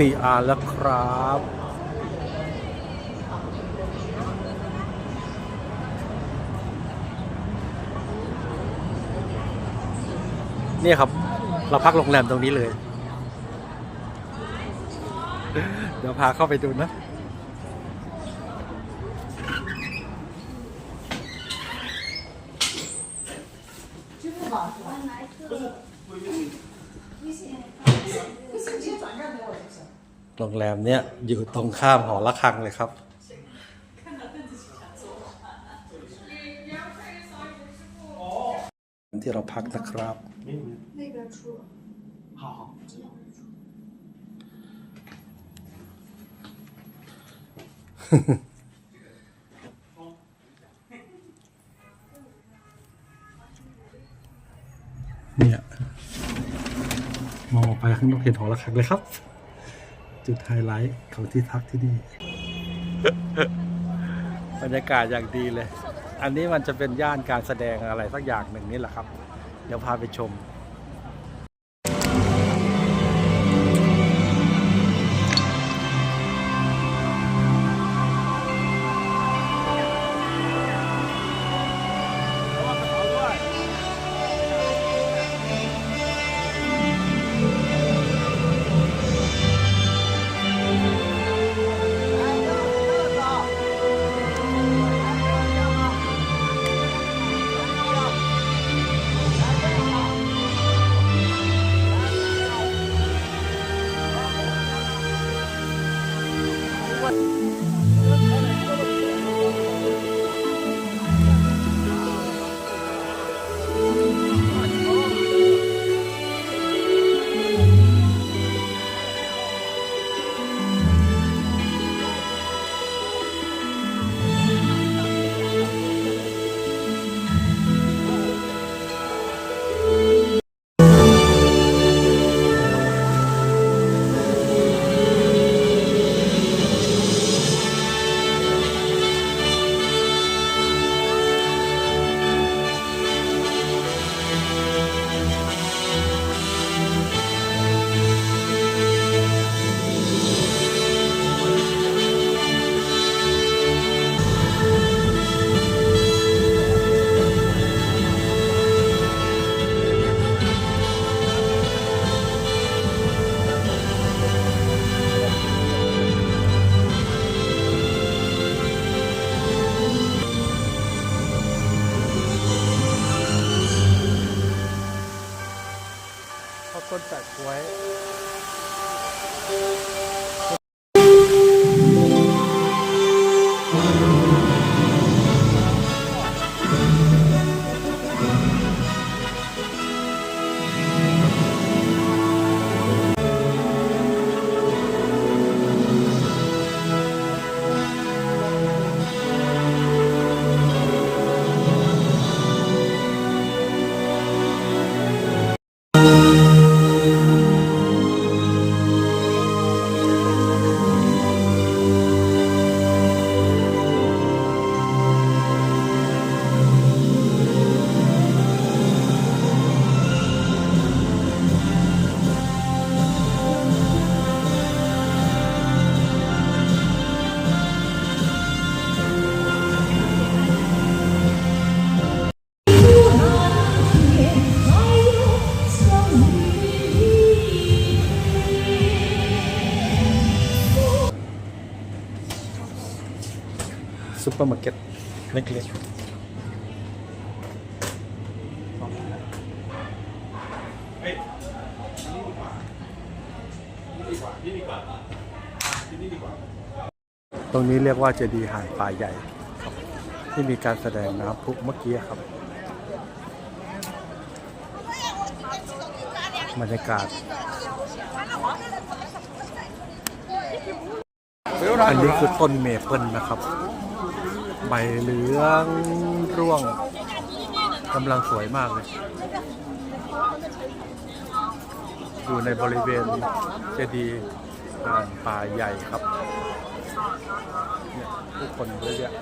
ถึง CR แล้วครับ เนี่ยครับ เราพักโรงแรมตรงนี้เลย เดี๋ยวพาเข้าไปดูนะ โรงแรมเนี้ยอยู่ตรงข้ามหอระฆังเลยครับ ที่เราพักนะครับ เนี่ย มองออกไปข้างนอกเห็นหอระฆังเลยครับ จุดไฮไลท์ของที่พักที่นี่ บรรยากาศอย่างดีเลย อันนี้มันจะเป็นย่านการแสดงอะไรสักอย่างหนึ่งนี่แหละครับ เดี๋ยวพาไปชม ปเปอร์มาร์เก็ตเล็กๆตรงนี้เรียกว่าเจดีย์หายป่าใหญ่ครับ ที่มีการแสดงน้ำพุเมื่อกี้ครับ บรรยากาศ อันนี้คือต้นเมเปิลนะครับ ใบเหลืองร่วงกำลังสวยมากเลย อยู่ในบริเวณเจดีย์อ่านป่าใหญ่ครับเนี่ยผู้คนเยอะแยะ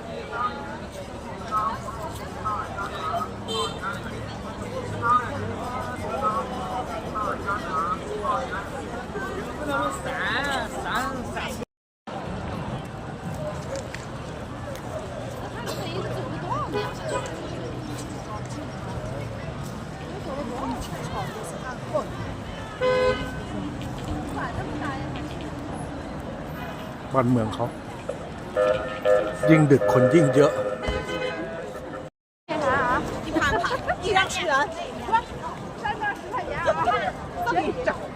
三。 บ้านเมืองเขา ยิ่งดึกคนยิ่งเยอะ一盘盘，一张吃人，不是，三张十块钱啊，这么整。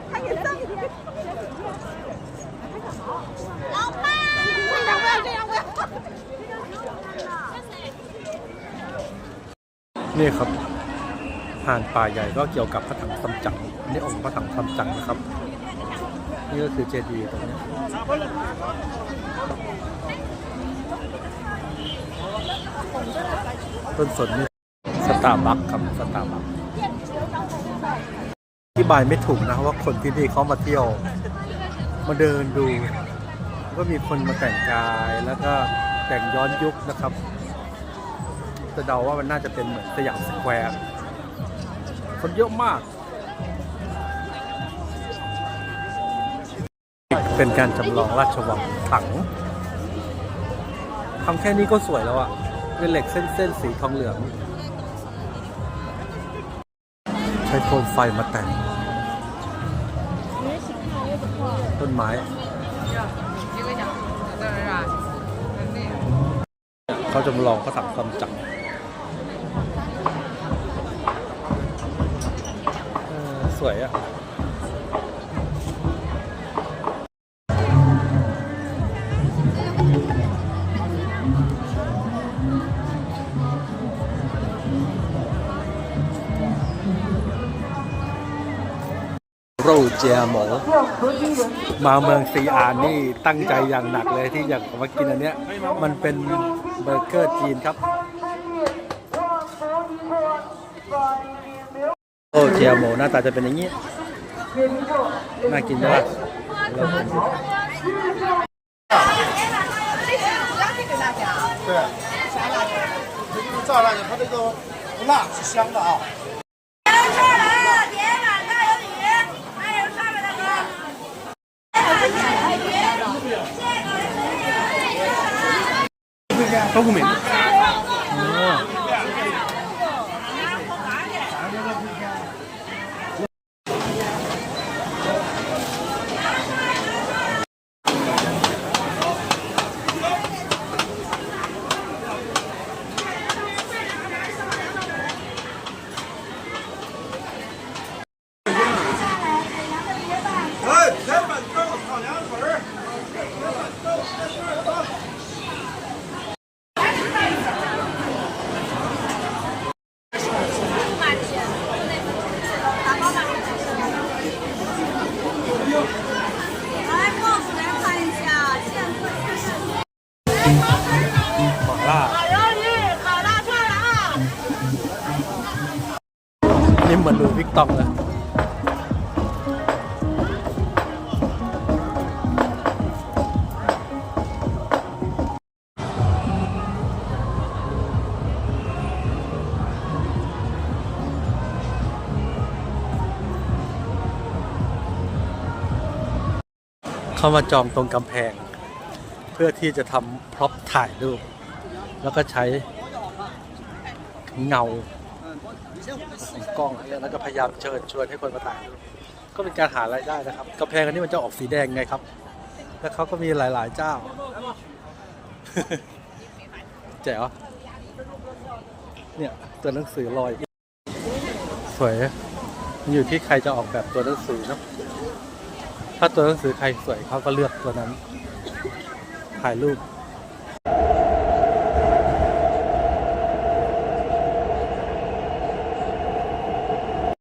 นี่ครับห่านป่าใหญ่ก็เกี่ยวกับพระถังซัมจั๋งอันนี้องค์พระถังซัมจั๋งนะครับ นี่ก็คือเจดีย์ตรงนี้ต้นสนนี่สตาร์บัคครับสตาร์บัคอธิบายไม่ถูกนะว่าคนที่นี่เขามาเที่ยว มาเดินดู ก็มีคนมาแต่งกายแล้วก็แต่งย้อนยุคนะครับ จะเดาว่ามันน่าจะเป็นเหมือนสยามสแควร์คนเยอะมาก เป็นการจำลองราชวังถังทำแค่นี้ก็สวยแล้วอะเป็นเหล็กเส้นๆสีทองเหลือง ใช้โคมไฟมาแต่ง ต้นไม้เขาจำลองพระถังซัมจั๋ง สวยอะโรเจียหมมาเมืองซีอานนี่ตั้งใจอย่างหนักเลยที่อยากมากินอันเนี้ย มันเป็นเบอร์เกอร์จีนครับ โอ้เจียหมูหน้าตาจะเป็นอย่างนี้ น่ากินใช่ปะเรากินดู 对，这就是炸辣椒，它这个辣是香的啊。เขา ตองเลยเข้ามาจองตรงกำแพง เพื่อที่จะทำพร็อพถ่ายรูป แล้วก็ใช้เงา ของกล้องเนี่ยแล้วก็พยายามเชิญชวนให้คนมาถ่ายรูปก็เป็นการหารายได้นะครับกระแพงอันนี้มันจะออกสีแดงไงครับ แล้วเขาก็มีหลาย ๆ เจ้า แจ๋วเนี่ยตัวหนังสือลอย สวยอยู่ที่ใครจะออกแบบตัวหนังสือเนาะถ้าตัวหนังสือใครสวยเขาก็เลือกตัวนั้น ถ่ายรูป